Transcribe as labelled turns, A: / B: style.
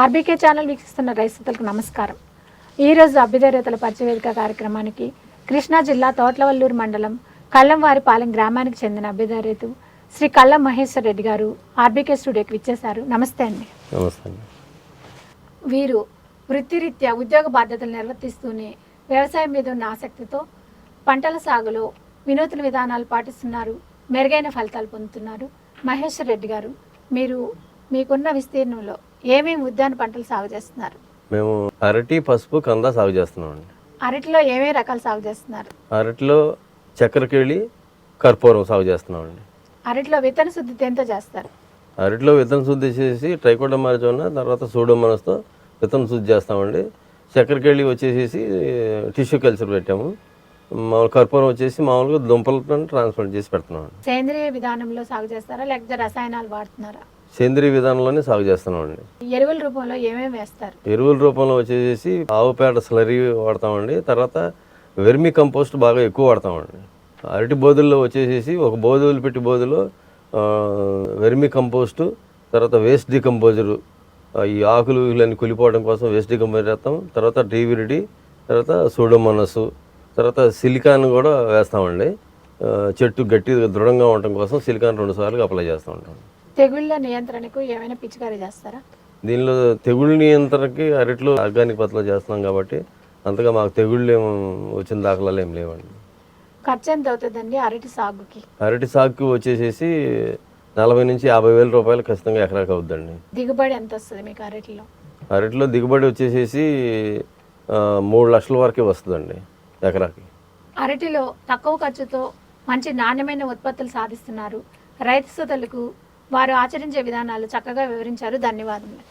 A: RBK channel వీక్షిస్తున్న రైతులకు నమస్కారం. ఈరోజు అభ్యుదయ రైతుల పరిచయవేదిక కార్యక్రమానికి కృష్ణా జిల్లా తోట్లవల్లూరు మండలం కల్లంవారిపాలెం గ్రామానికి చెందిన అభ్యుదయ రైతు శ్రీ కల్లం మహేశ్వర్ రెడ్డి గారు ఆర్బీకే స్టూడియోకి విచ్చేశారు. నమస్తే అండి.
B: నమస్తే అండి.
A: వీరు వృత్తిరీత్యా ఉద్యోగ బాధ్యతలు నిర్వర్తిస్తూనే వ్యవసాయం మీద ఉన్న ఆసక్తితో పంటల సాగులో వినూత్న విధానాలు పాటిస్తున్నారు. మెరుగైన ఫలితాలు పొందుతున్నారు. మహేశ్వర్ రెడ్డి గారు మీరు మీకున్న విస్తీర్ణంలో ఏమేమి ఉద్యాన పంటలు సాగు చేస్తున్నారు?
B: మేము అరటి పసుపు కంద సాగు చేస్తున్నామండి.
A: అరటిలో ఏమేమి రకాలు సాగు చేస్తున్నారు?
B: అరటిలో చక్కెరకేళి కర్పూరం సాగు చేస్తున్నామండి.
A: అరటిలో విత్తన శుద్ధి దేంతో చేస్తారు?
B: అరటిలో విత్తన శుద్ధి చేసి ట్రైకోడమారిజోన తర్వాత సూడోమనస్తో విత్తన శుద్ధి చేస్తామండి. చక్కెరకేళి వచ్చేసేసి టిష్యూ కల్చర్ పెట్టాము. మామూలు కర్పూరం వచ్చేసి మామూలుగా దుంపలతో ట్రాన్స్ప్లాంట్ చేసి పెడుతున్నామండి.
A: సేంద్రియ విధానంలో సాగు చేస్తారా? లేకపోతే రసాయనాలు వాడుతున్నారా?
B: సేంద్రియ విధానంలోనే సాగు చేస్తున్నామండి.
A: ఎరువుల రూపంలో ఏమేమి వేస్తారు?
B: ఎరువుల రూపంలో వచ్చేసి ఆవు పేడ స్లరీ వాడతామండి. తర్వాత వెర్మి కంపోస్ట్ బాగా ఎక్కువ వాడతామండి. అరటి బోధుల్లో వచ్చేసేసి ఒక బోధులు పెట్టి బోధులో వెర్మి కంపోస్టు తర్వాత వేస్ట్ డికంపోజరు ఈ ఆకులు ఇవన్నీ కులిపోవడం కోసం వేస్ట్ డికంపోజర్ వేస్తాం. తర్వాత టీవిరిడి తర్వాత సూడోమోనస్ తర్వాత సిలికాన్ కూడా వేస్తామండి. చెట్టు గట్టి దృఢంగా ఉండటం కోసం సిలికాన్ రెండు సార్లు అప్లై చేస్తూ ఉంటాం
A: తెగుళ్ళ నియంత్రణకు ఏమైనా పిచికారీ చేస్తారా?
B: దీనిలో తెగుళ్ళ నియంత్రణకి అరటిలో ఆర్గానిక్ పద్ధతిలో చేస్తున్నాం కాబట్టి అంతగా మాకు తెగుళ్ళు ఏం వచ్చిన దాఖలాలు ఏం లేవండి.
A: ఖర్చు ఎంత అవుతుందండి అరటి సాగుకి?
B: అరటి సాగుకి వచ్చేసేసి నలభై నుంచి యాభై వేల రూపాయలు ఖచ్చితంగా ఎకరాకి అవుద్దండి.
A: దిగుబడి ఎంత వస్తుంది మీకు అరటిలో?
B: అరటిలో దిగుబడి వచ్చేసేసి మూడు లక్షల వరకే వస్తుందండి ఎకరాకి.
A: అరటిలో తక్కువ ఖర్చుతో మంచి నాణ్యమైన ఉత్పత్తులు సాధిస్తున్నారు. రైతు సోదరులకు వారు ఆచరించే విధానాలు చక్కగా వివరించారు. ధన్యవాదములు.